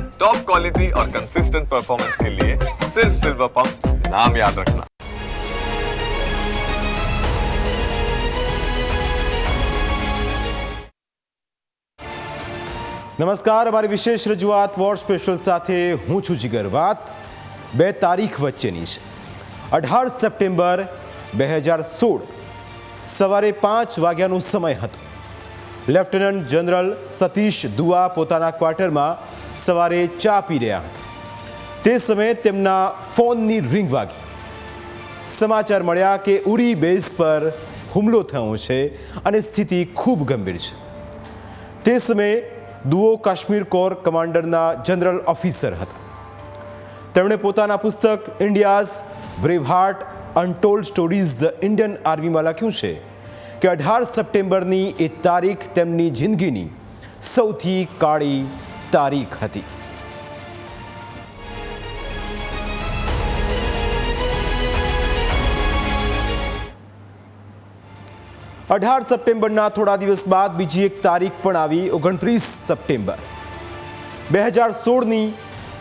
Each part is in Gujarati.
टॉप क्वालिटी और कंसिस्टेंट परफॉर्मेंस के लिए सिर्फ सिल्वर पंप नाम याद रखना નમસ્કાર અમારી વિશેષ રજૂઆત વોર સ્પેશિયલ સાથે હું છું જીગર વાત બે તારીખ વચ્ચેની છે અઢાર સપ્ટેમ્બર બે હજાર સોળ સવારે પાંચ વાગ્યાનો સમય હતો લેફ્ટનન્ટ જનરલ સતીશ દુઆ પોતાના ક્વાર્ટરમાં સવારે ચા પી રહ્યા હતા. તે સમયે તેમના ફોનની રિંગ વાગી. સમાચાર મળ્યા કે ઉરી બેઝ પર હુમલો થયો છે અને સ્થિતિ ખૂબ ગંભીર છે. તે સમયે દુઓ કાશ્મીર કોર કમાન્ડરના જનરલ ઓફિસર હતા. તેમણે પોતાના પુસ્તક India's, brave heart, untold stories the Indian આર્મીમાં લખ્યું છે કે અઢાર સપ્ટેમ્બરની એ તારીખ તેમની જિંદગીની સૌથી કાળી તારીખ હતી. અઢાર સપ્ટેમ્બરના થોડા દિવસ બાદ બીજી એક તારીખ પણ આવી, ઓગણત્રીસ સપ્ટેમ્બર. બે હજાર સોળની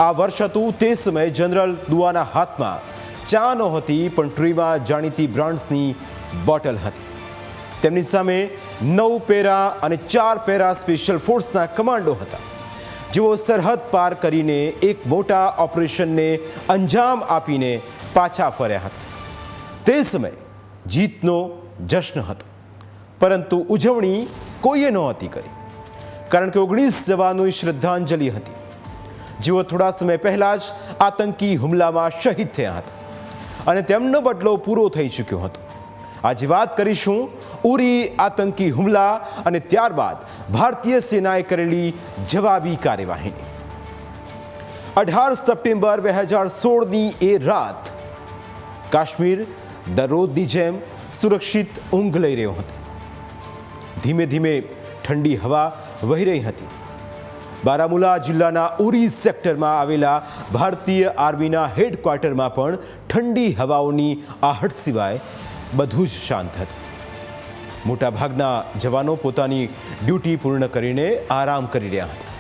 આ વર્ષ હતું. તે સમયે જનરલ દુઆના હાથમાં ચા નહોતી પણ ટ્રીમાં જાણીતી બ્રાન્ડ્સની બોટલ હતી. તેમની સામે નવ પેરા અને ચાર પેરા સ્પેશિયલ ફોર્સના કમાન્ડો હતા. જેઓ સરહદ પાર કરીને એક મોટા ઓપરેશનને અંજામ આપીને પાછા ફર્યા હતા. તે સમયે જીતનો જશ્ન હતો, પરંતુ ઉજવણી કોઈએ નહોતી કરી, કારણ કે ઓગણીસ જવાનોની શ્રદ્ધાંજલિ હતી. જેઓ થોડા સમય પહેલાં જ આતંકી હુમલામાં શહીદ થયા હતા અને તેમનો બદલો પૂરો થઈ ચૂક્યો હતો. આજે વાત કરીશું ઉરી આતંકી હુમલા અને ત્યારબાદ ભારતીય સેનાએ કરેલી જવાબી કાર્યવાહીની. અઢાર સપ્ટેમ્બર બે હજાર સોળની એ રાત કાશ્મીર દરરોજની જેમ સુરક્ષિત ઊંઘ લઈ રહ્યો હતો. ધીમે ધીમે ઠંડી હવા વહી રહી હતી. બારામુલા જિલ્લાના ઉરી સેક્ટરમાં આવેલા ભારતીય આર્મીના હેડક્વાર્ટરમાં પણ ઠંડી હવાઓની આહટ સિવાય બધું જ શાંત હતું. મોટાભાગના જવાનો પોતાની ડ્યુટી પૂર્ણ કરીને આરામ કરી રહ્યા હતા.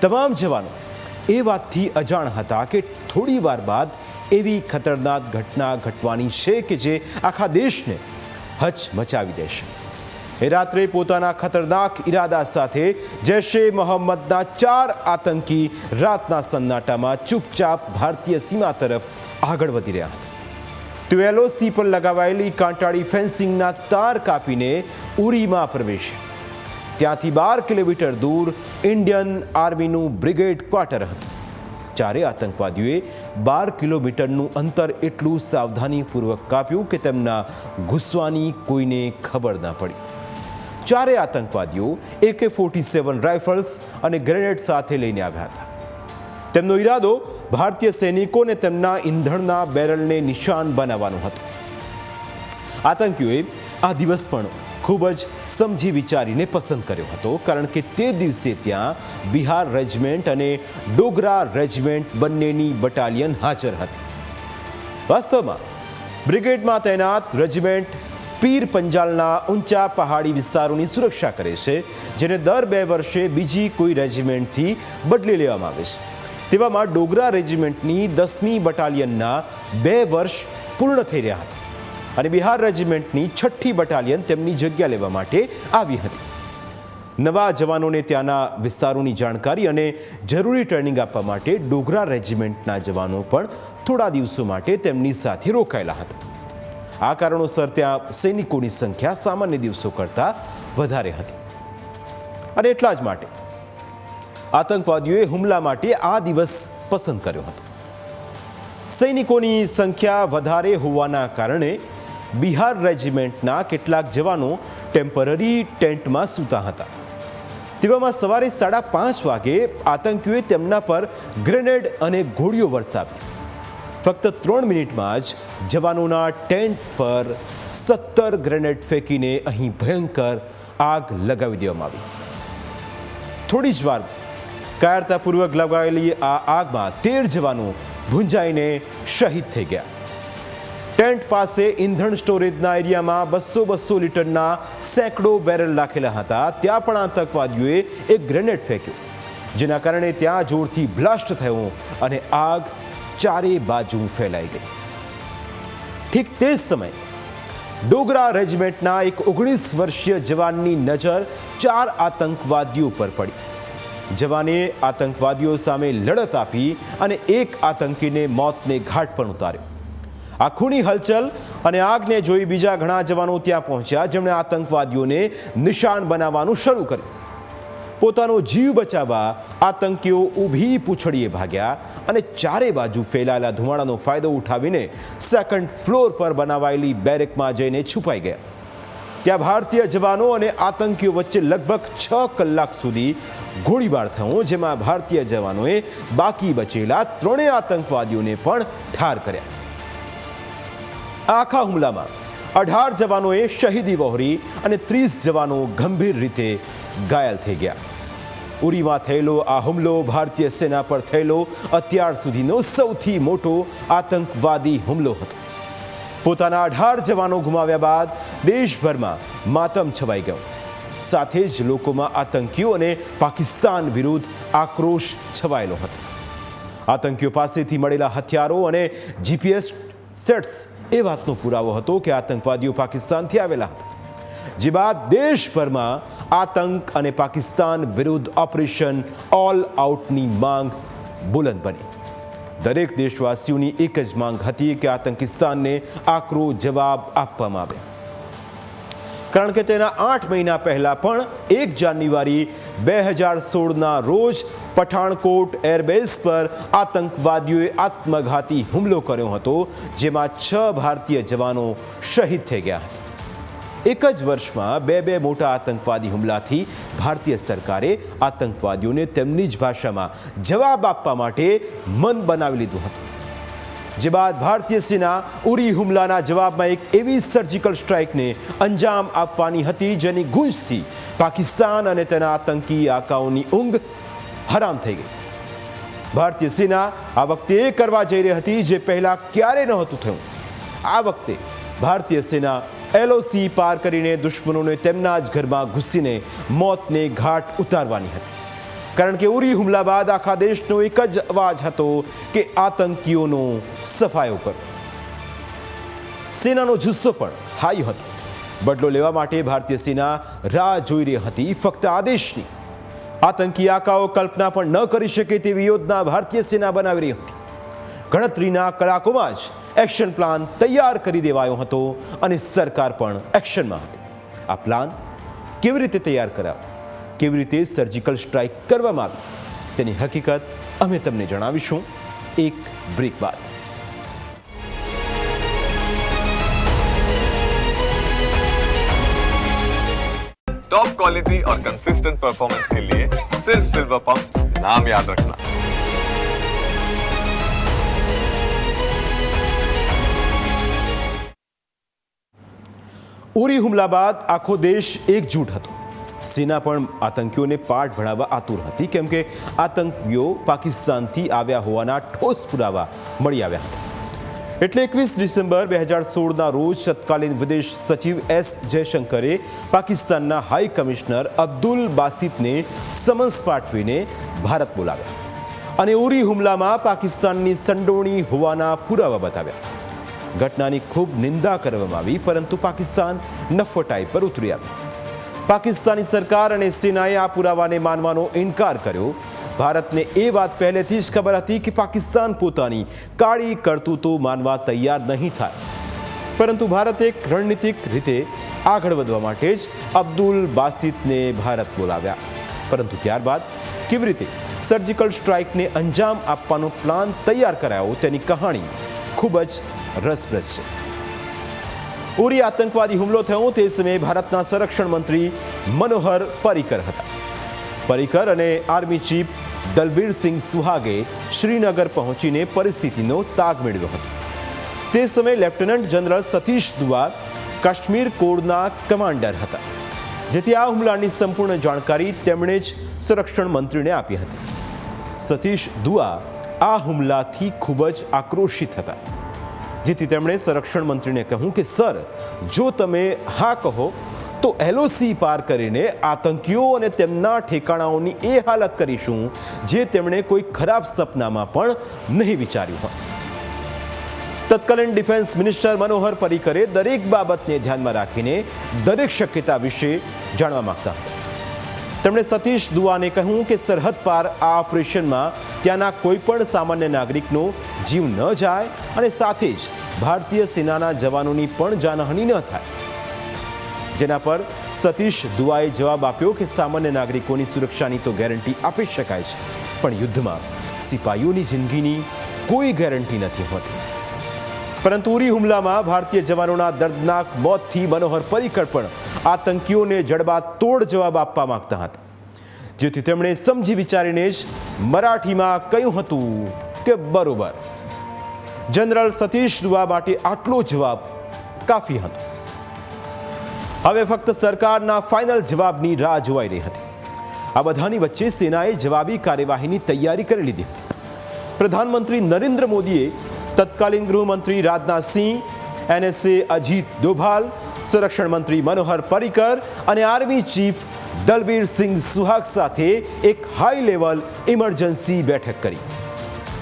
તમામ જવાનો એ વાતથી અજાણ હતા કે થોડી વાર બાદ એવી ખતરનાક ઘટના ઘટવાની છે કે જે આખા દેશને હચ મચાવી દેશે. એ રાત્રે પોતાના ખતરનાક ઈરાદા સાથે જૈશે મોહમ્મદના ચાર આતંકી રાતના સન્નાટામાં ચૂપચાપ ભારતીય સીમા તરફ આગળ વધી રહ્યા હતા. તેઓ એલઓસી પર લગાવાયેલી કાંટાળી ફેન્સિંગના તાર કાપીને ઉરીમાં પ્રવેશ્યા ત્યાંથી બાર કિલોમીટર દૂર ઇન્ડિયન આર્મીનું બ્રિગેડ ક્વાર્ટર હતું. ચારે આતંકવાદીઓએ બાર કિલોમીટરનું અંતર એટલું સાવધાનીપૂર્વક કાપ્યું કે તેમના ઘૂસવાની કોઈને ખબર ન પડી. ચારે આતંકવાદીઓ એકે ફોર્ટી સેવન રાઇફલ્સ અને ગ્રેનેડ સાથે લઈને આવ્યા હતા. તેમનો ઈરાદો ભારતીય સૈનિકોને તેમના ઈંધણના બેરલને નિશાન બનાવવાનો હતો. આતંકીઓએ આ દિવસ પણ ખૂબ જ સમજી વિચારીને પસંદ કર્યો હતો, કારણ કે તે દિવસે ત્યાં બિહાર રેજિમેન્ટ અને ડોગરા રેજિમેન્ટ બંનેની બટાલિયન હાજર હતી. વાસ્તવમાં, બ્રિગેડમાં તૈનાત રેજિમેન્ટ પીર પંજાલના ઊંચા પહાડી વિસ્તારોની સુરક્ષા કરે છે, જેને દર બે વર્ષે બીજી કોઈ રેજિમેન્ટથી બદલી લેવામાં આવે છે. તેવામાં ડોગરા રેજિમેન્ટની દસમી બટાલિયનના બે વર્ષ પૂર્ણ થઈ રહ્યા હતા અને બિહાર રેજિમેન્ટની છઠ્ઠી બટાલિયન તેમની જગ્યા લેવા માટે આવી હતી. નવા જવાનોને ત્યાંના વિસ્તારોની જાણકારી અને જરૂરી ટ્રેનિંગ આપવા માટે ડોગરા રેજિમેન્ટના જવાનો પણ થોડા દિવસો માટે તેમની સાથે રોકાયેલા હતા. આ કારણોસર ત્યાં સૈનિકોની સંખ્યા સામાન્ય દિવસો કરતાં વધારે હતી. અને એટલા જ માટે આતંકવાદીઓએ હુમલા માટે આ દિવસ પસંદ કર્યો હતો. સૈનિકોની સંખ્યા વધારે હોવાના કારણે બિહાર રેજિમેન્ટના કેટલાક જવાનો ટેમ્પરરી ટેન્ટમાં સૂતા હતા. તેવામાં સવારે સાડા પાંચ વાગે આતંકીઓએ તેમના પર ગ્રેનેડ અને ગોળીઓ વરસાવી. ફક્ત ત્રણ મિનિટમાં જ જવાનોના ટેન્ટ પર સત્તર ગ્રેનેડ ફેંકીને અહીં ભયંકર આગ લગાવી દેવામાં આવી. થોડી જ વાર કાયરતાપૂર્વક લગાવેલી આ આગમાં તેર જવાનો ભૂંજાઈને શહીદ થઈ ગયા. ટેન્ટ પાસે ઇંધણ સ્ટોરેજના એરિયામાં બસો બસો લીટરના સેંકડો બેરલ રાખેલા હતા. ત્યાં પણ આતંકવાદીઓએ એક ગ્રેનેડ ફેંક્યો, જેના કારણે ત્યાં જોરથી બ્લાસ્ટ થયો અને આગ ચારે બાજુ ફેલાઈ ગઈ. ઠીક તે જ સમયે ડોગરા રેજિમેન્ટના એક ઓગણીસ વર્ષીય જવાનની નજર ચાર આતંકવાદીઓ પર પડી. જવાને આતંકવાદીઓ સામે લડત આપી અને એક આતંકીને મોતને ઘાટ પર ઉતાર્યો. આ ખૂણી હલચલ અને આગને જોઈ બીજા ઘણા જવાનો ત્યાં પહોંચ્યા જેમણે આતંકવાદીઓને નિશાન બનાવવાનું શરૂ કર્યું. પોતાનો જીવ બચાવવા આતંકીઓ ઊભી પૂંછડીએ ભાગ્યા અને ચારે બાજુ ફેલાયેલા ધુમાડાનો ફાયદો ઉઠાવીને સેકન્ડ ફ્લોર પર બનાવાયેલી બેરેકમાં જઈને છુપાઈ ગયા. ત્યાં ભારતીય જવાનો અને આતંકીઓ વચ્ચે લગભગ છ કલાક સુધી ગોળીબાર થયો, જેમાં ભારતીય જવાનોએ બાકી બચેલા ત્રણેય આતંકવાદીઓને પણ ઠાર કર્યા. આખા હુમલામાં અઢાર જવાનોએ શહીદી વહોરી અને ત્રીસ જવાનો ગંભીર રીતે ઘાયલ થઈ ગયા. ઉરીમાં થયેલો આ હુમલો ભારતીય સેના પર થયેલો અત્યાર સુધીનો સૌથી મોટો આતંકવાદી હુમલો હતો. પોતાના અઢાર જવાનો ગુમાવ્યા બાદ દેશભરમાં માતમ છવાઈ ગયો. સાથે જ લોકોમાં આતંકીઓ અને પાકિસ્તાન વિરુદ્ધ આક્રોશ છવાયેલો હતો. આતંકીઓ પાસેથી મળેલા હથિયારો અને જીપીએસ સેટ્સ એ વાતનો પુરાવો હતો કે આતંકવાદીઓ પાકિસ્તાનથી આવેલા હતા. જે બાદ દેશભરમાં આતંક અને પાકિસ્તાન વિરુદ્ધ ઓપરેશન ઓલ આઉટની માંગ બુલંદ બની. દરેક દેશવાસીઓની એક જ માંગ હતી કે આતંકિસ્તાનને આકરો જવાબ આપવામાં આવે. કારણ કે તેના આઠ મહિના પહેલા પણ એક જાન્યુઆરી બે હજાર સોળના રોજ પઠાણકોટ એરબેઝ પર આતંકવાદીઓએ આત્મઘાતી હુમલો કર્યો હતો, જેમાં છ ભારતીય જવાનો શહીદ થઈ ગયા હતા. એક જ વર્ષમાં બે બે મોટા આતંકવાદી હુમલાથી ભારતીય સરકારે આતંકવાદીઓને તેમની જ ભાષામાં જવાબ આપવા માટે મન બનાવી લીધું હતું. જે બાદ ભારતીય સેના ઉરી હુમલાના જવાબમાં એક એવી સર્જિકલ સ્ટ્રાઇકને અંજામ આપવાની હતી જેની ગુંજથી પાકિસ્તાન અને તેના આતંકી આકાઓની ઊંઘ હરામ થઈ ગઈ. ભારતીય સેના આ વખતે એ કરવા જઈ રહી હતી જે પહેલા ક્યારે નહોતું થયું. આ વખતે ભારતીય સેના એલઓસી પાર કરીને દુશ્મનોને તેમના જ ઘરમાં ઘૂસીને મોતને ઘાટ ઉતારવાની હતી. કારણ કે ઉરી હુમલા બાદ આખા દેશનો એક જ અવાજ હતો કે આતંકીઓનો સફાયો કરો. સેનાનો જુસ્સો પણ હાઈ હતો. બદલો લેવા માટે ભારતીય સેના રાહ જોઈ રહી હતી. ફક્ત આદેશની આતંકી આકાઓ કલ્પના પણ ન કરી શકે તેવી યોજના ભારતીય સેના બનાવી રહી હતી. ગણતરીના કલાકોમાં જ એક્શન પ્લાન તૈયાર કરી દેવાયો હતો અને સરકાર પણ એક્શનમાં હતી આ પ્લાન કેવી રીતે તૈયાર કરાયો કેવી રીતે સર્જિકલ સ્ટ્રાઇક કરવામાં આવી તેની હકીકત અમે તમને જણાવીશું એક બ્રેક બાદ टॉप क्वालिटी और कंसिस्टेंट परफॉर्मेंस के लिए सिर्फ सिल्वर पंप नाम याद रखना ઉરી હુમલા બાદ આખો દેશ એકજૂટ હતો. સેના પણ આતંકીઓને પાઠ ભણાવવા આતુર હતી, કેમ કે આતંકીઓ પાકિસ્તાનથી આવ્યા હોવાના ઠોસ પુરાવા મળી આવ્યા હતા. એટલે એકવીસ ડિસેમ્બર બે હજાર સોળના રોજ તત્કાલીન વિદેશ સચિવ એસ જયશંકરે પાકિસ્તાનના હાઈ કમિશનર અબ્દુલ બાસિતને સમન્સ પાઠવીને ભારત બોલાવ્યા અને ઉરી હુમલામાં પાકિસ્તાનની સંડોણી હોવાના પુરાવા બતાવ્યા. ઘટનાની ખૂબ નિંદા કરવામાં આવી, પરંતુ પાકિસ્તાન નફટાઈ પર ઉતરી આવ્યું. પાકિસ્તાની સરકાર અને સેનાએ આ પુરાવાને માનવાનો ઇનકાર કર્યો. ભારતને એ વાત પહેલેથી જ ખબર હતી કે પાકિસ્તાન પોતાની કાળી કરતૂતો માનવા તૈયાર નહીં થાય. પરંતુ ભારતે એક રણનીતિક રીતે આગળ વધવા માટે જ અબ્દુલ બાસિતને ભારત બોલાવ્યા. પરંતુ ત્યારબાદ કેવી રીતે સર્જિકલ સ્ટ્રાઇકને અંજામ આપવાનો પ્લાન તૈયાર કરાયો તેની કહાણી ખૂબ જ રસપ્રદ છે. ઉરી આતંકવાદી હુમલો થયો તે સમયે ભારતના સંરક્ષણ મંત્રી મનોહર પરિકર હતા. પરિકર અને આર્મી ચીફ દલબીરસિંહ સુહાગે શ્રીનગર પહોંચીને પરિસ્થિતિનો તાગ મેળવ્યો હતો. તે સમયે લેફ્ટનન્ટ જનરલ સતીશ દુઆ કાશ્મીર કોરના કમાન્ડર હતા. જેથી આ હુમલાની સંપૂર્ણ જાણકારી તેમણે જ સંરક્ષણ મંત્રીને આપી હતી. સતીશ દુઆ આ હુમલાથી ખૂબ જ આક્રોશિત હતા. જેથી તેમણે સંરક્ષણ મંત્રીને કહ્યું કે, સર, જો તમે હા કહો, તો એલઓસી પાર કરીને આતંકીઓ અને તેમના ઠેકાણાઓની એ હાલત કરીશું જે તેમણે કોઈ ખરાબ સપનામાં પણ નહીં વિચાર્યું હોય. તત્કાલીન ડિફેન્સ મિનિસ્ટર મનોહર પર્રિકરે દરેક બાબતને ધ્યાનમાં રાખીને દરેક શક્યતા વિશે જાણવા માંગતા હતા. તેમણે સતીશ દુઆને કહ્યું કે સરહદ પાર આ ઓપરેશનમાં ત્યાંના કોઈ પણ સામાન્ય નાગરિકનો જીવ ન જાય અને સાથે જ ભારતીય સેનાના જવાનોની પણ જાનહાનિ ન થાય. જેના પર સતીશ દુઆએ જવાબ આપ્યો કે સામાન્ય નાગરિકોની સુરક્ષાની તો ગેરંટી આપી શકાય છે, પણ યુદ્ધમાં સિપાહીઓની જિંદગીની કોઈ ગેરંટી નથી હોતી. પરંતુ ઉરી હુમલામાં ભારતીય જવાનોના દર્દનાક મોતથી મનોહર પરિકર પણ આતંકીઓને જડબા તોડ જવાબ આપવા માંગતા હતા. જેથી તેમણે સમજી વિચારીને જ મરાઠીમાં કહ્યું હતું કે બરોબર. જનરલ સતીશ દુવા માટે આટલો જવાબ કાફી હતો. હવે ફક્ત સરકારના ફાઇનલ જવાબની રાહ જોવાઈ રહી હતી. આ બધાની વચ્ચે સેનાએ જવાબી કાર્યવાહીની તૈયારી કરી લીધી. પ્રધાનમંત્રી નરેન્દ્ર મોદીએ તત્કાલીન ગૃહમંત્રી રાજનાથસિંહ એનએસએ અજીત દોભાલ, સંરક્ષણ મંત્રી મનોહર પરિકર અને આર્મી ચીફ દલબીર સિંહ સુહાગ સાથે એક હાઈ લેવલ ઇમરજન્સી બેઠક કરી.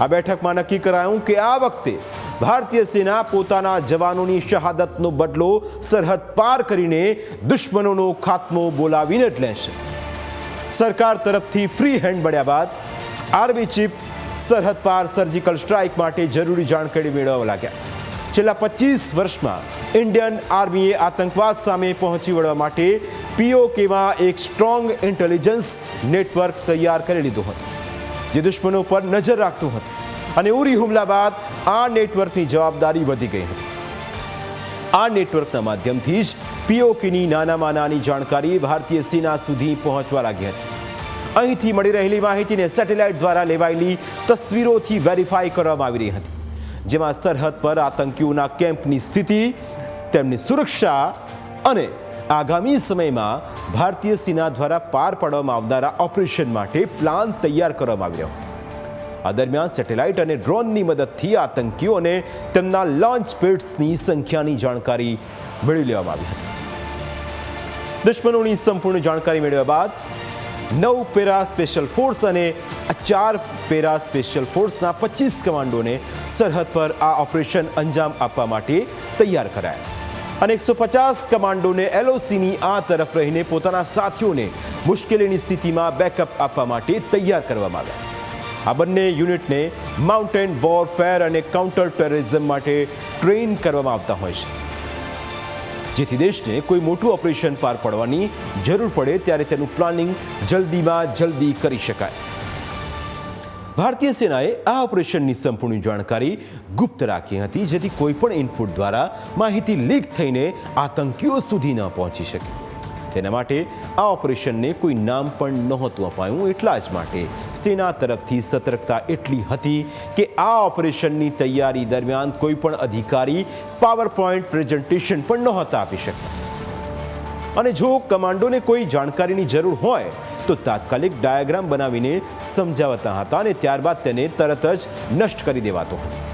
આ બેઠકમાં નક્કી કરાયું કે આ વખતે ભારતીય સેના પોતાના જવાનોની શહાદતનો બદલો સરહદ પાર કરીને દુશ્મનોનો ખાત્મો બોલાવીને જ લેશે. સરકાર તરફથી ફ્રી હેન્ડ મળ્યા બાદ આર્મી ચીફ સરહદ પાર સર્જિકલ સ્ટ્રાઇક માટે જરૂરી જાણકારી મેળવવા લાગ્યા. છેલ્લા પચીસ વર્ષમાં ઇન્ડિયન આર્મીએ આતંકવાદ સામે પહોંચી વળવા માટે પીઓકેમાં એક સ્ટ્રોંગ ઇન્ટેલિજન્સ નેટવર્ક તૈયાર કરી લીધું હતું, જે દુશ્મનો પર નજર રાખતું હતું અને ઉરી હુમલા બાદ આ નેટવર્કની જવાબદારી વધી ગઈ હતી. આ નેટવર્કના માધ્યમથી જ પીઓકેની નાનામાં નાની જાણકારી ભારતીય સેના સુધી પહોંચવા લાગી હતી. અહીંથી મળી રહેલી માહિતીને સેટેલાઇટ દ્વારા લેવાયેલી તસવીરોથી વેરીફાઈ કરવામાં આવી રહી હતી, જેમાં સરહદ પર આતંકીઓના કેમ્પની સ્થિતિ, તેમની સુરક્ષા અને આગામી સમયમાં ભારતીય સેના દ્વારા પાર પાડવામાં આવનારા ઓપરેશન માટે પ્લાન તૈયાર કરવામાં આવી રહ્યો આ દરમિયાન સેટેલાઇટ અને ડ્રોનની મદદથી આતંકીઓને તેમના લોન્ચ પેડ્સની સંખ્યાની જાણકારી મેળવી લેવામાં આવી હતી. દુશ્મનોની સંપૂર્ણ જાણકારી મેળવ્યા બાદ નવ પેરા સ્પેશિયલ ફોર્સ અને ચાર પેરા સ્પેશિયલ ફોર્સના પચીસ કમાન્ડોને સરહદ પર આ ઓપરેશન અંજામ આપવા માટે તૈયાર કરાયા અને એકસો પચાસ કમાન્ડોને એલઓસીની આ તરફ રહીને પોતાના સાથીઓને મુશ્કેલીની સ્થિતિમાં બેકઅપ આપવા માટે તૈયાર કરવામાં આવ્યા આ બંને યુનિટને માઉન્ટેન વોરફેર અને કાઉન્ટર ટેરરિઝમ માટે ટ્રેન કરવામાં આવતા હોય છે જેથી દેશને કોઈ મોટું ઓપરેશન પાર પાડવાની જરૂર પડે ત્યારે તેનું પ્લાનિંગ જલ્દીમાં જલ્દી કરી શકાય. ભારતીય સેનાએ આ ઓપરેશનની સંપૂર્ણ જાણકારી ગુપ્ત રાખી હતી જેથી કોઈપણ ઇનપુટ દ્વારા માહિતી લીક થઈને આતંકીઓ સુધી ન પહોંચી શકે. તેના માટે આ ઓપરેશનને કોઈ નામ પણ નહોતું અપાયું. એટલા જ માટે સેના તરફથી સતર્કતા એટલી હતી કે આ ઓપરેશનની તૈયારી દરમિયાન કોઈ પણ અધિકારી પાવર પોઈન્ટ પ્રેઝન્ટેશન પણ નહોતા આપી શકતા. અને જો કમાન્ડોને કોઈ જાણકારીની જરૂર હોય, તો તાત્કાલિક ડાયાગ્રામ બનાવીને સમજાવતા હતા અને ત્યારબાદ તેને તરત જ નષ્ટ કરી દેવાતો હતો.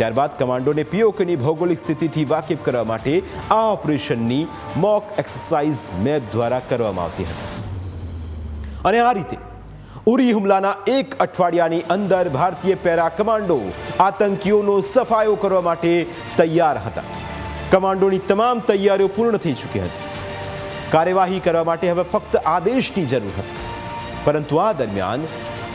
ત્યારબાદ કમાન્ડોને પીઓકેની ભૌગોલિક સ્થિતિથી વાકેફ કરવા માટે આ ઓપરેશનની મોક એક્સરસાઇઝ મેપ દ્વારા કરવામાં આવતી હતી. અને આ રીતે ઉરી હુમલાના એક અઠવાડિયાની અંદર ભારતીય પેરા કમાન્ડો આતંકીઓનો સફાયો કરવા માટે તૈયાર હતા. કમાન્ડોની તમામ તૈયારીઓ પૂર્ણ થઈ ચૂકી હતી. કાર્યવાહી કરવા માટે હવે ફક્ત આદેશની જરૂર હતી. પરંતુ આ દરમિયાન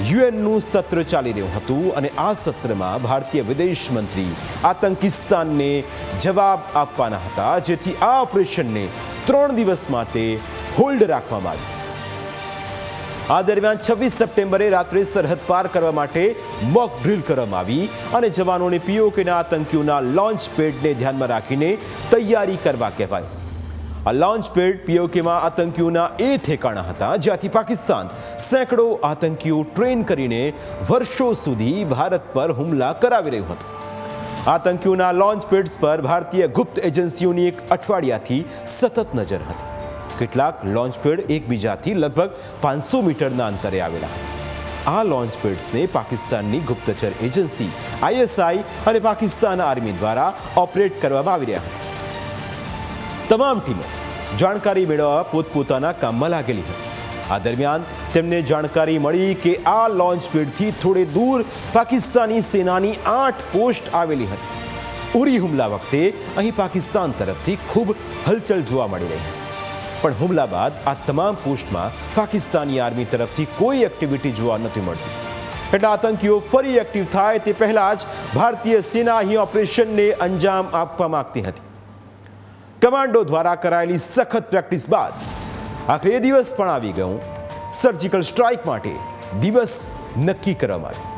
યુએનનું સત્ર ચાલી રહ્યું હતું અને આ સત્રમાં ભારતીય વિદેશ મંત્રી આતંકિસ્તાનને જવાબ આપવાના હતા, જેથી આ ઓપરેશનને ત્રણ દિવસ માટે હોલ્ડ રાખવામાં આવ્યું. આ દરમિયાન છવ્વીસ સપ્ટેમ્બરે રાત્રે સરહદ પાર કરવા માટે મોક ડ્રિલ કરવામાં આવી અને જવાનોને પીઓકેના આતંકીઓના લોન્ચ પેડને ધ્યાનમાં રાખીને તૈયારી કરવા કહેવાય. આ લોન્ચ પેડ પીઓકેમાં આતંકીઓના એ ઠેકાણા હતા, જ્યાંથી પાકિસ્તાન સેંકડો આતંકીઓ ટ્રેન કરીને વર્ષો સુધી ભારત પર હુમલા કરાવી રહ્યું હતું. આતંકીઓના લોન્ચ પેડ્સ પર ભારતીય ગુપ્ત એજન્સીઓની એક અઠવાડિયાથી સતત નજર હતી. કેટલાક લોન્ચ પેડ એકબીજાથી લગભગ પાંચસો મીટરના અંતરે આવેલા આ લોન્ચ પેડ્સને પાકિસ્તાનની ગુપ્તચર એજન્સી આઈએસઆઈ અને પાકિસ્તાન આર્મી દ્વારા ઓપરેટ કરવામાં આવી રહ્યા હતા. તમામ ટીમો જાણકારી મેળવવા પોતપોતાના કામમાં લાગેલી હતી. આ દરમિયાન તેમને જાણકારી મળી કે આ લોન્ચ પેડથી થોડે દૂર પાકિસ્તાની સેનાની આઠ પોસ્ટ આવેલી હતી. ઉરી હુમલા વખતે અહીં પાકિસ્તાન તરફથી ખૂબ હલચલ જોવા મળી રહી પણ હુમલા બાદ આ તમામ પોસ્ટમાં પાકિસ્તાની આર્મી તરફથી કોઈ એક્ટિવિટી જોવા નથી મળતી. એટલે આતંકીઓ ફરી એક્ટિવ થાય તે પહેલા જ ભારતીય સેના અહીં ઓપરેશનને અંજામ આપવા માંગતી હતી. કમાન્ડો દ્વારા કરાયેલી સખત પ્રેક્ટિસ બાદ આખરે એ દિવસ પણ આવી ગયું. સર્જિકલ સ્ટ્રાઇક માટે દિવસ નક્કી કરવામાં આવ્યો.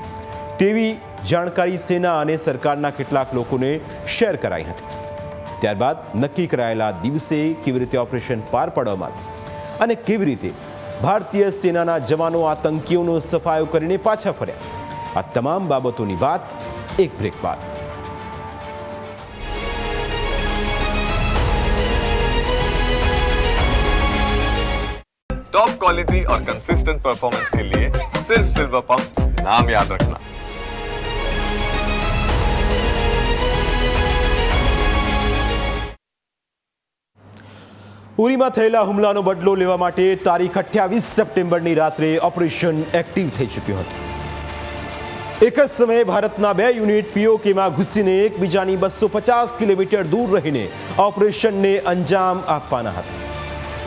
તેવી જાણકારી સેના અને સરકારના કેટલાક લોકોને શેર કરાઈ હતી. ત્યારબાદ નક્કી કરાયેલા દિવસે કેવી રીતે ઓપરેશન પાર પાડવામાં આવ્યું અને કેવી રીતે ભારતીય સેનાના જવાનો આતંકીઓનો સફાયો કરીને પાછા ફર્યા. આ તમામ બાબતોની વાત એક બ્રેક બાદ. टॉप क्वालिटी और कंसिस्टेंट परफॉर्मेंस के लिए सिर्फ सिल्वर पंप नाम याद रखना ઉરીમાં થયેલા હુમલાનો બદલો લેવા માટે તારીખ અઠ્યાવીસ સપ્ટેમ્બરની રાત્રે ઓપરેશન એક્ટિવ થઈ ચૂક્યું હતું એક જ સમયે ભારતના બે યુનિટ પીઓકેમાં ઘૂસીને એકબીજાની બસો પચાસ કિલોમીટર દૂર રહીને ઓપરેશનને અંજામ આપવાના હતા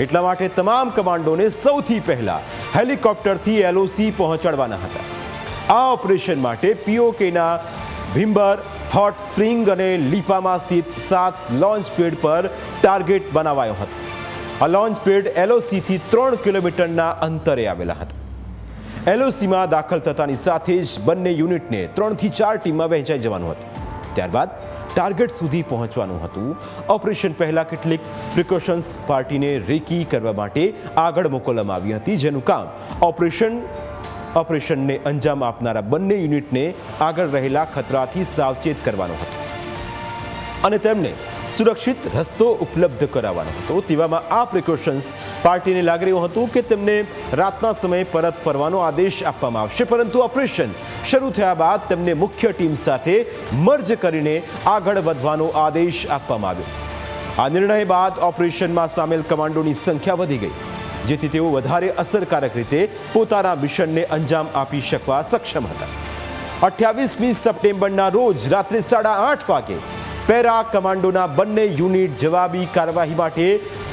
એટલા માટે તમામ કમાન્ડોને સૌથી પહેલા હેલિકોપ્ટરથી એલઓસી પહોંચાડવાના હતા. આ ઓપરેશન માટે પીઓકેના ભીમ્બર હોટ સ્પ્રિંગ અને લીપામાં સ્થિત સાત લોન્ચ પેડ પર ટાર્ગેટ બનાવાયો હતો. આ લોન્ચ પેડ એલઓસીથી ત્રણ કિલોમીટરના અંતરે આવેલા હતા. એલઓસીમાં દાખલ થતાની સાથે જ બંને યુનિટને ત્રણથી ચાર ટીમમાં વહેંચાઈ જવાનું હતું. ત્યારબાદ ટાર્ગેટ સુધી પહોંચવાનું હતું. ઓપરેશન પહેલાં કેટલીક પ્રિકોશન્સ પાર્ટીને રેકી કરવા માટે આગળ મોકલવામાં આવી હતી, જેનું કામ ઓપરેશન, ઓપરેશનને અંજામ આપનારા બંને યુનિટને આગળ રહેલા ખતરાથી સાવચેત કરવાનું હતું. અને તેમને સુરક્ષિત રસ્તો ઉપલબ્ધ કરાવવાનો હતો. તેવામાં આ પ્રિકોશન્સ પાર્ટીને લાગી રહ્યું હતું કે તેમને રાતના સમયે પરત ફરવાનો આદેશ આપવામાં આવશે. પરંતુ ઓપરેશન શરૂ થયા બાદ તેમને મુખ્ય ટીમ સાથે મર્જ કરીને આગળ વધવાનો આદેશ આપવામાં આવ્યો. આ નિર્ણય બાદ ઓપરેશનમાં સામેલ કમાન્ડોની સંખ્યા વધી ગઈ, જેથી તેઓ વધારે અસરકારક રીતે પોતાના મિશનને અંજામ આપી શકવા સક્ષમ હતા. અઠ્યાવીસમી સપ્ટેમ્બરના રોજ રાત્રે સાડા આઠ વાગે પેરા કમાન્ડોના બંને યુનિટ જવાબી કાર્યવાહી માટે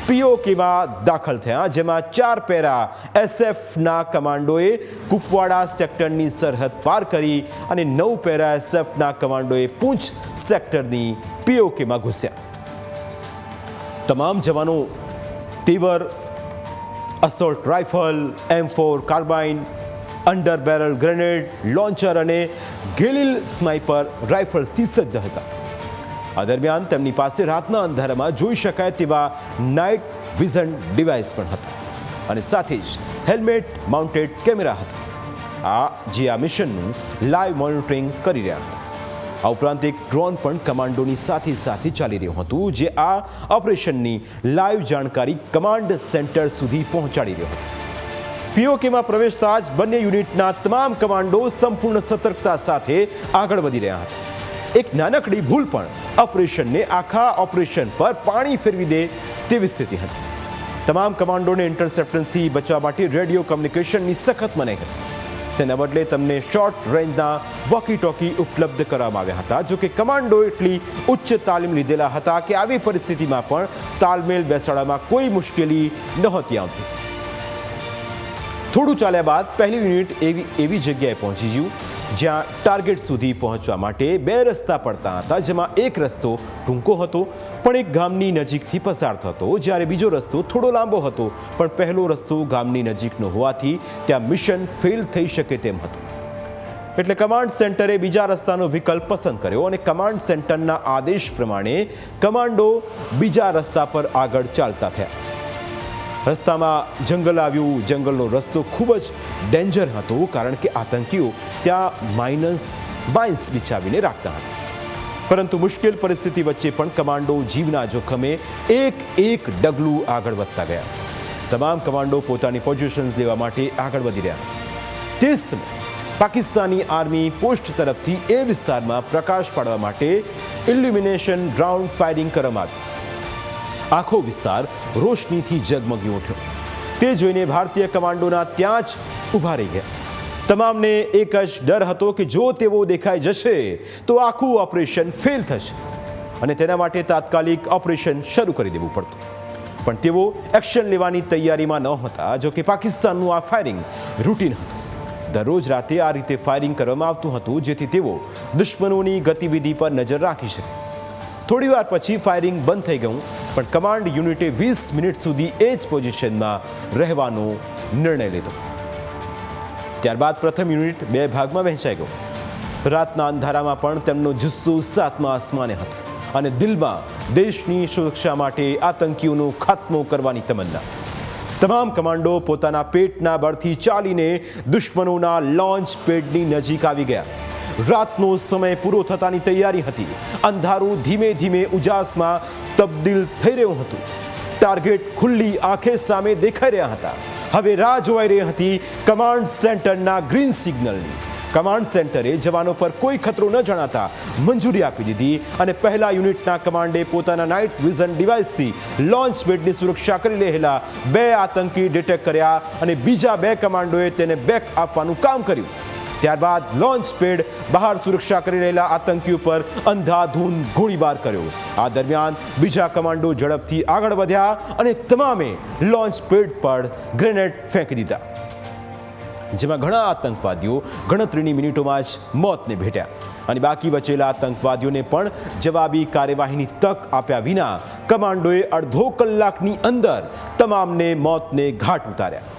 પીઓકેમાં દાખલ થયા, જેમાં ચાર પેરા એસએફના કમાન્ડોએ કુપવાડા સેક્ટરની સરહદ પાર કરી અને નવ પેરા એસએફના કમાન્ડોએ પૂંછ સેક્ટરની પીઓકેમાં ઘૂસ્યા. તમામ જવાનો Tavor assault rifle M four carbine under barrel grenade launcher અને ગેલિલ સ્નાઇપર રાઇફલ્સથી સજ્જ હતા. આ દરમિયાન તેમની પાસે રાતના અંધારામાં જોઈ શકાય તેવા નાઇટ વિઝન ડિવાઇસ પણ હતા. અને સાથે જ હેલ્મેટ માઉન્ટેડ કેમેરા હતા. આ જે આ મિશનનું લાઈવ મોનિટરિંગ કરી રહ્યા હતા. આ ઉપરાંત એક ડ્રોન પણ કમાન્ડોની સાથે સાથે ચાલી રહ્યું હતું, જે આ ઓપરેશનની લાઈવ જાણકારી કમાન્ડ સેન્ટર સુધી પહોંચાડી રહ્યો હતું. પીઓકેમાં પ્રવેશતા જ બંને યુનિટના તમામ કમાન્ડો સંપૂર્ણ સતર્કતા સાથે આગળ વધી રહ્યા હતા. એક નાનકડી ભૂલ પણ ઓપરેશનને આખા ઓપરેશન પર પાણી ફેરવી દે તેવી સ્થિતિ હતી. તમામ કમાન્ડોને ઇન્ટરસેપ્ટનથી બચવા માટે રેડિયો કમ્યુનિકેશનની સખત મનાઈ હતી. તેના બદલે તમને શોર્ટ રેન્જના વોકી ટોકી ઉપલબ્ધ કરવામાં આવ્યા હતા, જો કે કમાન્ડો એટલી ઉચ્ચ તાલીમ લીધેલા હતા કે આવી પરિસ્થિતિમાં પણ તાલમેલ બેસાડવામાં કોઈ મુશ્કેલી નહોતી આવતી. થોડું ચાલ્યા બાદ પહેલી યુનિટ એવી એવી જગ્યાએ પહોંચી ગયું જ્યાં ટાર્ગેટ સુધી પહોંચવા માટે બે રસ્તા પડતા હતા, જેમાં એક રસ્તો ટૂંકો હતો, પણ એક ગામની નજીકથી પસાર થતો. જ્યારે બીજો રસ્તો થોડો લાંબો હતો, પણ પહેલો રસ્તો ગામની નજીકનો હોવાથી ત્યાં મિશન ફેલ થઈ શકે તેમ હતું. એટલે કમાન્ડ સેન્ટરે બીજા રસ્તાનો વિકલ્પ પસંદ કર્યો અને કમાન્ડ સેન્ટરના આદેશ પ્રમાણે કમાન્ડો બીજા રસ્તા પર આગળ ચાલતા થયા. રસ્તામાં જંગલ આવ્યું. જંગલનો રસ્તો ખૂબ જ ડેન્જર હતો કારણ કે આતંકીઓ ત્યાં માઇનસ બાઇન્સ બિછાવીને રાખતા હતા. પરંતુ મુશ્કેલ પરિસ્થિતિ વચ્ચે પણ કમાન્ડો જીવના જોખમે એક એક ડગલું આગળ વધતા ગયા. તમામ કમાન્ડો પોતાની પોઝિશન્સ લેવા માટે આગળ વધી રહ્યા. તે સમયે પાકિસ્તાની આર્મી પોસ્ટ તરફથી એ વિસ્તારમાં પ્રકાશ પાડવા માટે ઇલ્યુમિનેશન ગ્રાઉન્ડ ફાયરિંગ કરવામાં આવ્યું. આખો વિસ્તાર રોશનીથી જગમગી ઉઠ્યો. તે જોઈને ભારતીય કમાન્ડોના ત્યાં જ ઊભા રહી ગયા. તમામને એક જ ડર હતો કે જો તેઓ દેખાઈ જશે, તો આખું ઓપરેશન ફેલ થશે અને તેના માટે તાત્કાલિક ઓપરેશન શરૂ કરી દેવું પડતું. પણ તેઓ એક્શન લેવાની તૈયારીમાં ન હતા, જો કે પાકિસ્તાનનું આ ફાયરિંગ રૂટીન હતું. દરરોજ રાતે આ રીતે ફાયરિંગ કરવામાં આવતું હતું, જેથી તેઓ દુશ્મનોની ગતિવિધિ પર નજર રાખી શકે. થોડી વાર પછી ફાયરિંગ બંધ થઈ ગયું, પણ કમાન્ડ યુનિટે વીસ મિનિટ સુધી એ જ પોઝિશનમાં રહેવાનો નિર્ણય લીધો. ત્યારબાદ પ્રથમ યુનિટ બે ભાગમાં વહેંચાઈ ગયો. રાતના અંધારામાં પણ તેમનો જુસ્સો સાતમા આસમાને હતો અને દિલમાં દેશની સુરક્ષા માટે આતંકીઓનો ખાત્મો કરવાની તમન્ના. તમામ કમાન્ડો પોતાના પેટના બળથી ચાલીને દુશ્મનોના લોન્ચ પેડની નજીક આવી ગયા. રાતનો સમય પૂરો થતાની તૈયારી હતી. અંધારું ધીમે ધીમે ઉજાસમાં તબદીલ થઈ રહ્યું હતું. ટાર્ગેટ ખુલ્લી આંખે સામે દેખાઈ રહ્યા હતા. હવે રાહ જોવાઈ રહી હતી કમાન્ડ સેન્ટરના ગ્રીન સિગ્નલની. કમાન્ડ સેન્ટરે જવાનો પર કોઈ ખતરો ન જણાતા મંજૂરી આપી દીધી અને પહેલા યુનિટના કમાન્ડે પોતાના નાઇટ વિઝન ડિવાઇસથી લોન્ચ બેડની સુરક્ષા કરી રહેલા બે આતંકી ડિટેક્ટ કર્યા અને બીજા બે કમાન્ડોએ તેને બેક આપવાનું કામ કર્યું. ત્યારબાદ લોન્ચ પેડ બહાર સુરક્ષા કરી રહેલા આતંકીઓ ઉપર અંધાધૂન ગોળીબાર કર્યો. આ દરમિયાન બીજા કમાન્ડો ઝડપથી આગળ વધ્યા અને તમામે લોન્ચ પેડ પર ગ્રેનેડ ફેંકી દીધા. જેમાં ઘણા આતંકવાદીઓ ગણતરીની મિનિટોમાં જ મોતને ભેટ્યા અને બાકી બચેલા આતંકવાદીઓને પણ જવાબી કાર્યવાહીની તક આપ્યા વિના કમાન્ડોએ અડધો કલાકની અંદર તમામને મોતને ઘાટ ઉતાર્યા.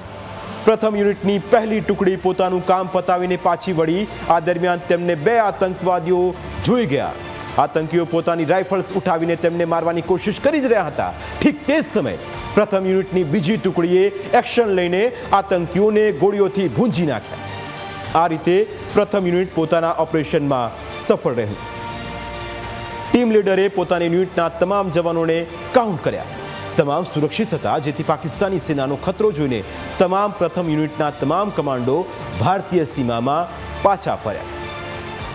પ્રથમ યુનિટની પહેલી ટુકડી પોતાનું કામ પતાવીને પાછી વળી, આ દરમિયાન તેમને બે આતંકવાદીઓ જોઈ ગયા. આતંકીઓ પોતાની રાઇફલ્સ ઉઠાવીને તેમને મારવાની કોશિશ કરી જ રહ્યા હતા. ઠીક તે જ સમયે પ્રથમ યુનિટની બીજી ટુકડીએ એક્શન લઈને આતંકીઓને ગોળીઓથી ભૂંજી નાખ્યા. આ રીતે પ્રથમ યુનિટ પોતાના ઓપરેશનમાં સફળ રહ્યું. ટીમ લીડરે પોતાની યુનિટના તમામ જવાનોને કાઉન્ટ કર્યા. તમામ સુરક્ષિત હતા જેથી પાકિસ્તાની સેનાનો ખતરો જોઈને તમામ પ્રથમ યુનિટના તમામ કમાન્ડો ભારતીય સીમામાં પાછા ફર્યા.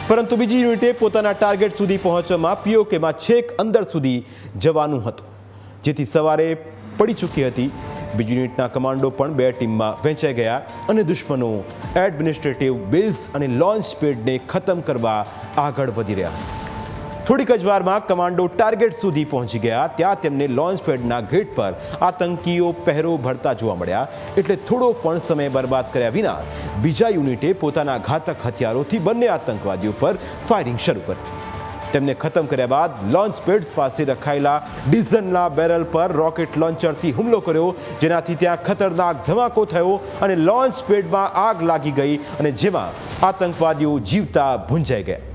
પરંતુ બીજી યુનિટે પોતાના ટાર્ગેટ સુધી પહોંચવામાં પીઓકેમાં છેક અંદર સુધી જવાનું હતું, જેથી સવારે પડી ચૂકી હતી. બીજી યુનિટના કમાન્ડો પણ બે ટીમમાં વહેંચાઈ ગયા અને દુશ્મનો એડમિનિસ્ટ્રેટિવ બેઝ અને લોન્ચ પેડને ખતમ કરવા આગળ વધી રહ્યા હતા. થોડીક જ વારમાં કમાન્ડો ટાર્ગેટ સુધી પહોંચી ગયા. ત્યાં તેમને લોન્ચ પેડના ગેટ પર આતંકીઓ પહેરો ભરતા જોવા મળ્યા. એટલે થોડો પણ સમય બરબાદ કર્યા વિના બીજા યુનિટે પોતાના ઘાતક હથિયારોથી બંને આતંકવાદીઓ પર ફાયરિંગ શરૂ કરી. તેમને ખતમ કર્યા બાદ લોન્ચ પેડ્સ પાસે રખાયેલા ડીઝલના બેરલ પર રોકેટ લોન્ચરથી હુમલો કર્યો, જેનાથી ત્યાં ખતરનાક ધમાકો થયો અને લોન્ચ પેડમાં આગ લાગી ગઈ અને જેમાં આતંકવાદીઓ જીવતા ભૂંજાઈ ગયા.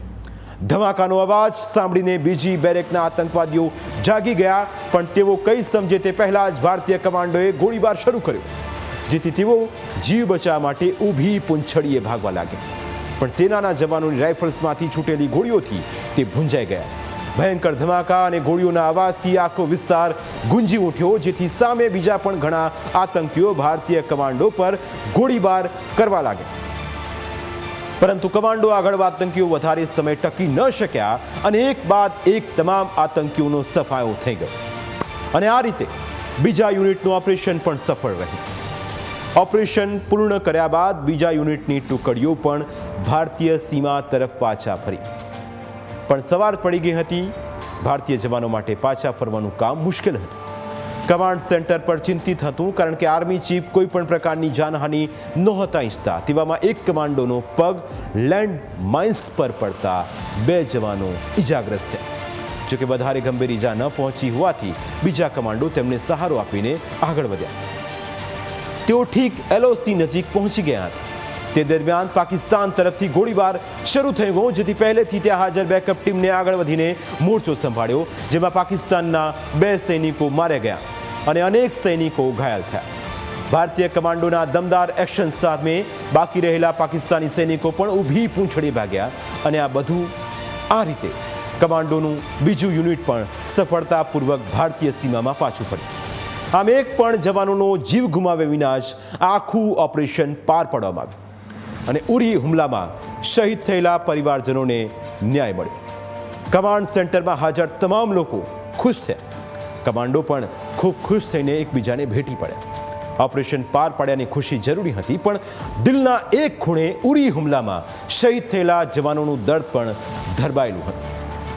ધમાકાનો અવાજ સાંભળીને બીજી બેરેકના આતંકવાદીઓ જાગી ગયા, પણ તેઓ કંઈ સમજે તે પહેલા જ ભારતીય કમાન્ડોએ ગોળીબાર શરૂ કર્યો, જેથી તેઓ જીવ બચાવવા માટે ઊભી પૂંછડીએ ભાગવા લાગ્યા. પણ સેનાના જવાનોની રાઇફલ્સમાંથી છૂટેલી ગોળીઓથી તે ભૂંજાઈ ગયા. ભયંકર ધમાકા અને ગોળીઓના અવાજથી આખો વિસ્તાર ગુંજી ઉઠ્યો, જેથી સામે બીજા પણ ઘણા આતંકીઓ ભારતીય કમાન્ડો પર ગોળીબાર કરવા લાગ્યા. પરંતુ કમાન્ડો આગળ આતંકીઓ વધારે સમય ટકી ન શક્યા અને એક બાદ એક તમામ આતંકીઓનો સફાયો થઈ ગયો. અને આ રીતે બીજા યુનિટનું ઓપરેશન પણ સફળ રહ્યું. ઓપરેશન પૂર્ણ કર્યા બાદ બીજા યુનિટની ટુકડીઓ પણ ભારતીય સીમા તરફ પાછા ફરી. પણ સવાર પડી ગઈ હતી. ભારતીય જવાનો માટે પાછા ફરવાનું કામ મુશ્કેલ હતું. કમાન્ડ સેન્ટર પર ચિંતિત હતું કારણ કે આર્મી ચીફ કોઈ પણ પ્રકારની જાનહાનિ નહોતા ઈચ્છતા તેવામાં એક કમાન્ડોનો પગ લેન્ડ માઇન્સ પર પડતા બે જવાનો ઇજાગ્રસ્ત થયા. જોકે વધારે ગંભીર ઈજા ન પહોંચી હોવાથી બીજા કમાન્ડો તેમને સહારો આપીને આગળ વધ્યા. તેઓ ઠીક એલઓસી નજીક પહોંચી ગયા હતા. તે દરમિયાન પાકિસ્તાન તરફથી ગોળીબાર શરૂ થઈ ગયો જેથી પહેલેથી ત્યાં હાજર બેકઅપ ટીમને આગળ વધીને મોરચો સંભાળ્યો, જેમાં પાકિસ્તાનના બે સૈનિકો માર્યા ગયા. અને અનેક સૈનિકો ઘાયલ થયા. ભારતીય કમાન્ડોના દમદાર એક્શન સામે બાકી રહેલા પાકિસ્તાની સૈનિકો પણ ઊભી પૂંછડી ભાગ્યા અને આ બધું આ રીતે કમાન્ડોનું બીજું યુનિટ પણ સફળતાપૂર્વક ભારતીય સીમામાં પાછું ફર્યું. આમ એક પણ જવાનોનો જીવ ગુમાવ્યા વિના જ આખું ઓપરેશન પાર પાડવામાં આવ્યું અને ઉરી હુમલામાં શહીદ થયેલા પરિવારજનોને ન્યાય મળ્યો. કમાન્ડ સેન્ટરમાં હાજર તમામ લોકો ખુશ થયા. કમાન્ડો પણ ખૂબ ખુશ થઈને એકબીજાને ભેટી પડ્યા. ઓપરેશન પાર પાડ્યાની ખુશી જરૂરી હતી, પણ દિલના એક ખૂણે ઉરી હુમલામાં શહીદ થયેલા જવાનોનું દર્દ પણ ધરબાયેલું હતું.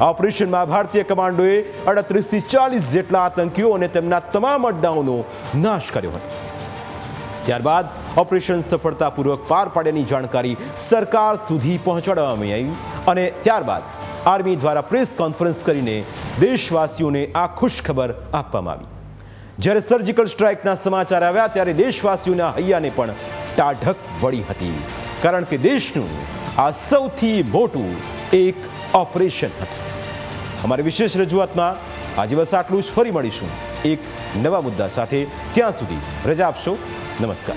ઓપરેશનમાં ભારતીય કમાન્ડોએ અડત્રીસથી ચાલીસ જેટલા આતંકીઓ અને તેમના તમામ અડ્ડાઓનો નાશ કર્યો હતો. ત્યારબાદ ઓપરેશન સફળતાપૂર્વક પાર પાડ્યાની જાણકારી સરકાર સુધી પહોંચાડવામાં આવી અને ત્યારબાદ આર્મી દ્વારા પ્રેસ કોન્ફરન્સ કરીને દેશવાસીઓને આ ખુશખબર આપવામાં આવી. જ્યારે સર્જિકલ સ્ટ્રાઇકના સમાચાર આવ્યા, ત્યારે દેશવાસીઓના હૈયાને પણ ટાઢક વળી હતી. કારણ કે દેશનું આ સૌથી મોટું એક ઓપરેશન હતું. અમારી વિશેષ રજૂઆતમાં આજે બસ આટલું જ. ફરી મળીશું એક નવા મુદ્દા સાથે. ત્યાં સુધી રજા આપશો. નમસ્કાર.